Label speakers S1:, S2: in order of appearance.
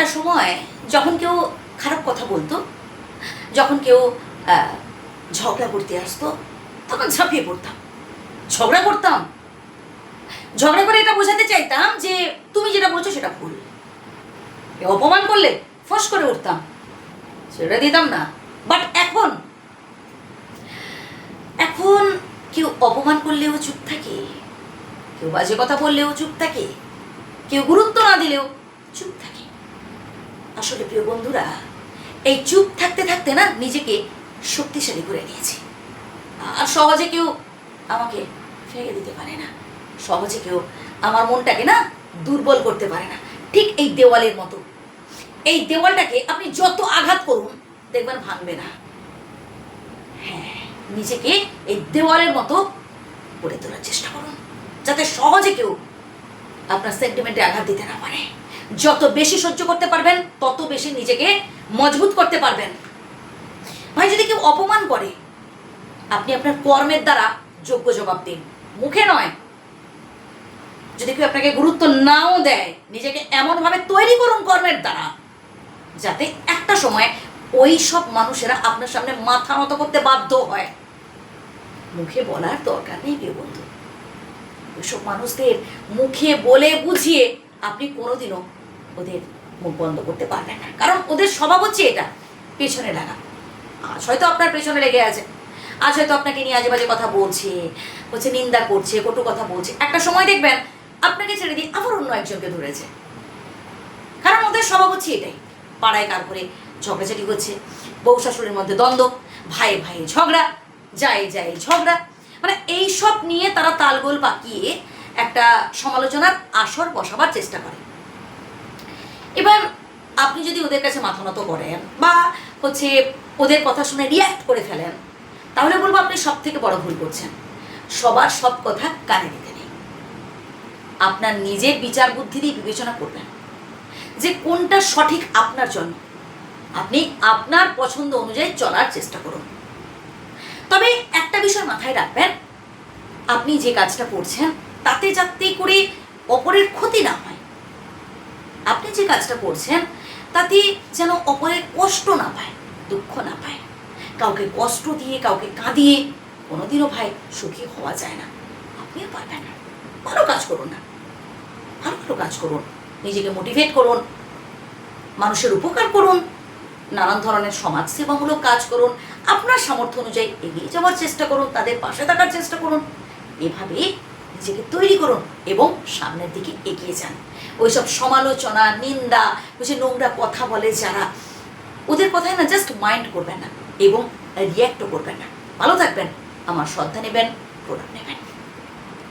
S1: একটা সময় যখন কেউ খারাপ কথা বলতো, যখন কেউ ঝগড়া করতে আসতো, তখন ঝাঁপিয়ে পড়তাম। ঝগড়া করতাম। ঝগড়া করে এটা বোঝাতে চাইতাম যে তুমি যেটা বলছো সেটা ভুল। অপমান করলে ফস করে উঠতাম। সেটা দিতাম না। বাট এখন এখন কেউ অপমান করলেও চুপ থাকে। কেউ বাজে কথা বললেও চুপ থাকে। কেউ গুরুত্ব না দিলেও আসলে প্রিয় বন্ধুরা, এই চুপ থাকতে থাকতে না নিজেকে শক্তিশালী করে নিয়েছি। আর সহজে কেউ আমাকে ফেলে দিতে পারে না। সহজে কেউ আমার মনটাকে না দুর্বল করতে পারে না। ঠিক এই দেওয়ালের মতো। এই দেওয়ালটাকে আপনি যত আঘাত করুন, দেখবেন ভাঙবে না। হ্যাঁ নিজেকে এই দেওয়ালের মতো গড়ে তোলার চেষ্টা করুন, যাতে সহজে কেউ আপনার সেন্টিমেন্টে আঘাত দিতে না পারে। যত বেশি সহ্য করতে পারবেন, তত বেশি নিজেকে মজবুত করতে পারবেন। ভাই, যদি কেউ অপমান করে, আপনি আপনার কর্মের দ্বারা যোগ্য জবাব দিন। মুখে নয়। যদি কেউ আপনাকে গুরুত্ব নাও দেয়, নিজেকে এমনভাবে তৈরি করুন কর্মের দ্বারা, যাতে একটা সময় ওই সব মানুষেরা আপনার সামনে মাথা নত করতে বাধ্য হয়। মুখে বলার দরকার নেই কেউ, বন্ধু। ওইসব মানুষদের মুখে বলে বুঝিয়ে আপনি কোনোদিনও ওদের মুখ বন্ধ করতে পারবেন না। কারণ ওদের স্বভাব হচ্ছে এটা, পেছনে লাগা। আজ হয়তো আপনার পেছনে লেগে আছে। আজ হয়তো আপনাকে নিয়ে আজে বাজে কথা বলছে হচ্ছে নিন্দা করছে, কটু কথা বলছে। একটা সময় দেখবেন আপনাকে ছেড়ে দিয়ে আবার অন্য একজনকে ধরেছে। কারণ ওদের স্বভাব হচ্ছে এটাই। পাড়ায় কার করে ঝগড়াঝাটি হচ্ছে, বউ শাশুড়ির মধ্যে দ্বন্দ্ব ভাই ভাই ঝগড়া যাই যাই ঝগড়া। মানে এই সব নিয়ে তারা তালগোল পাকিয়ে একটা সমালোচনার আসর বসাবার চেষ্টা করে। এবার আপনি যদি ওদের কাছে মাথা নত করেন বা হচ্ছে ওদের কথা শুনে রিয়্যাক্ট করে ফেলেন, তাহলে বলব আপনি সব থেকে বড় ভুল করছেন। সবার সব কথা কানে দিতে নেই। আপনার নিজের বিচার বুদ্ধি দিয়ে বিবেচনা করবেন যে কোনটা সঠিক আপনার জন্য। আপনি আপনার পছন্দ অনুযায়ী চলার চেষ্টা করুন। তবে একটা বিষয় মাথায় রাখবেন, আপনি যে কাজটা করছেন তাতে যাতে করে অপরের ক্ষতি না হয় যে কাজটা করছেন, তাতে যেন অপরের কষ্ট না পায়, দুঃখ না পায়। কাউকে কষ্ট দিয়ে, কাউকে কাঁদিয়ে কোনোদিনও ভাই সুখী হওয়া যায় না। আপনিও পারবেন না। ভালো কাজ করুন না। ভালো ভালো কাজ করুন। নিজেকে মোটিভেট করুন। মানুষের উপকার করুন। নানান ধরনের সমাজসেবামূলক কাজ করুন। আপনার সামর্থ্য অনুযায়ী এগিয়ে যাওয়ার চেষ্টা করুন। তাদের পাশে থাকার চেষ্টা করুন। এভাবে নিজেকে তৈরি করুন এবং সামনের দিকে এগিয়ে যান। ওইসব সমালোচনা, নিন্দা যে নোংরা কথা বলে যারা, ওদের কথায় না জাস্ট মাইন্ড করবেন না এবং রিয়্যাক্টও করবেন না। ভালো থাকবেন, আমার শ্রদ্ধা নেবেন প্রোডাক্ট নেবেন।